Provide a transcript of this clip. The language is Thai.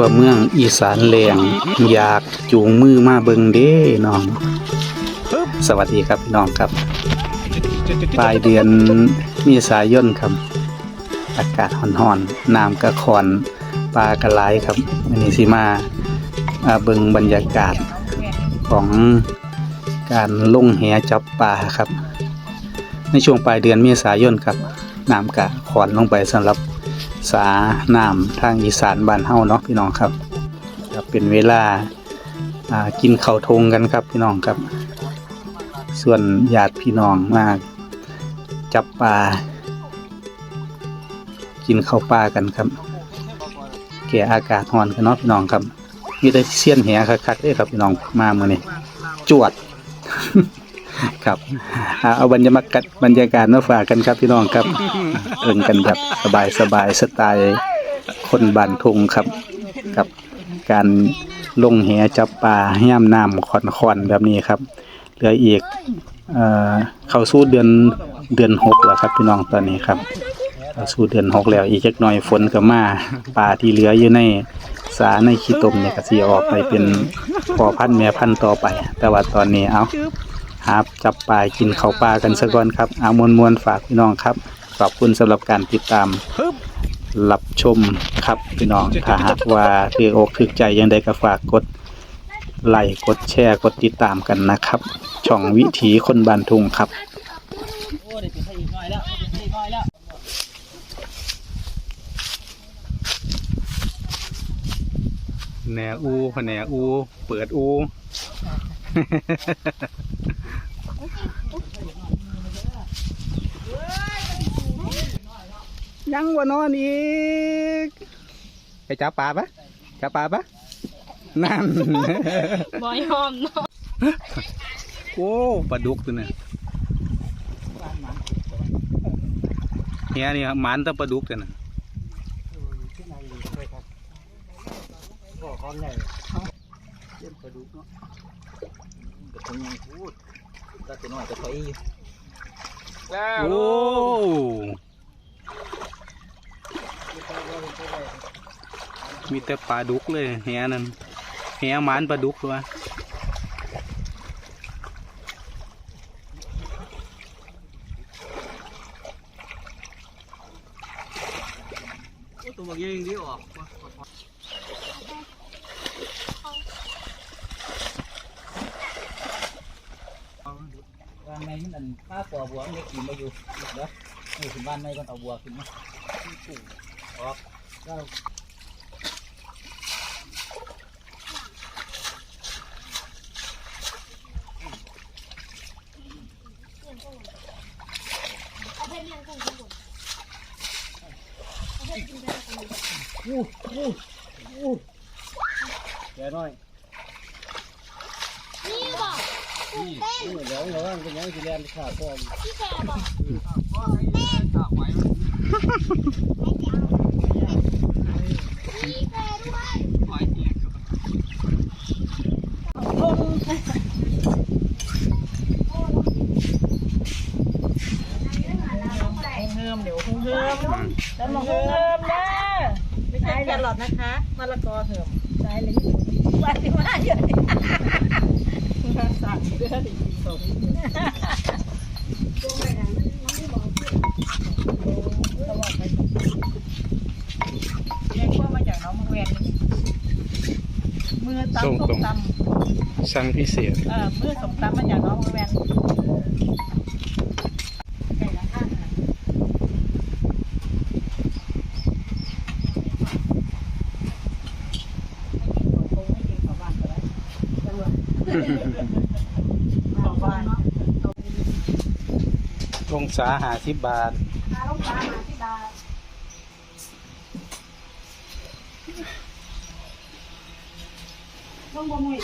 ว่าเมืองอีสานแรงอยากจูงมือมาเบิงเด้น้อง สวัสดีครับน้องครับ ปลายเดือนมีสายนครับ อากาศร้อนๆน้ำกระคอนปลากระไลครับอันนี้สิมาาเบิงบรรยากาศของการลงแหจับปลาครับ ในช่วงปลายเดือนเมษายนครับน้ำกะขอนลงไปสำหรับ สาน้ำทางอีสานบ้านเฮาเนาะพี่น้องครับเป็นเวลากินข้าวทงกันครับพี่น้องครับ ส่วนญาติพี่น้องมาจับปลากินข้าวปลากันครับแก่อากาศร้อนกันเนาะพี่น้องครับมีแต่เสี้ยนแหคักๆเด้ครับพี่น้องมาเมื้อนี้จวด ครับอ่าเอาบรรยากาศบรรยากาศมาฝากกันครับพี่น้องครับ เอินกันแบบสบายสบายๆสไตล์คนบ้านทุ่งครับ กับการลงแหจับปลาย่ามน้ำคอนๆแบบนี้ครับเหลืออีกเอ่อเข้าสู่เดือนเดือนหกแล้วครับพี่น้องตอนนี้ครับ เข้าสู่เดือนหกแล้วอีกจักหน่อยฝนก็มาปลาที่เหลืออยู่ในสาในขี้ตมเนี่ยก็สิออกไปเป็นพ่อพันธุ์แม่พันธุ์ต่อไป แต่ว่าตอนนี้เอา หาจับปลากินเขาวปลากันซะก่อนครับเอามวลมวลฝากพี่น้องครับ ขอบคุณสำหรับการติดตามรับชมครับพี่น้องถ้าหากว่าถืออกถือใจยังได้ก็ฝากกดไลค์กดแชร์กดติดตามกันนะครับ ช่องวิถีคนบานทุงครับโอ้เดี๋ยวจะให้อีกหน่อยแล้วจะให้อีกหน่อยแหนอูแผนอู เปิดอู ยังว่านอนอีกไปจับปลาปะจับปลาปะนั่นบอยหอมเนาะโอ้ปลาดุกตัวเนี่ยเฮียนี่ครับหมันแต้องปลาดุกตัวน่ะก็คอนใหญ่เล่นกระดูกเนาะกระทงยังพูดก็ตัวน้อยก็ถอยอยู่โอ้ มีแต่ปลาดุกเลยเฮียนั่นเฮียหมันปลาดุกตัวโอ้ตัวบักยิงดีออกวางในมันอันข้าปัวบัวมันเล็กกินมาอยู่เดี๋ยวนี่ถึงบ้านในก่อนเอาบัวขึ้นมา ออกก็เดี๋ยวหน่อยนี่บอกเดี๋ยวเดี๋ยวเป็นยังสิเรียนขาวพ่อพี่แกบอกพี่แกด้วย เฮิมเดี๋ยวคงเฮิม แล้วมองเฮิมนะไม่ใช่แครอทนะคะมะละกอเฮิมใช่เลยวันที่มาเยอะสั่งเพื่อดีสมเรียกว่ามาจากน้องมังเวียนมือตำส้มตำสั่งพิเศษเออมือสมตำมาจากน้องมังเวยน ลงสาหาสิบบาทลงบ่มุย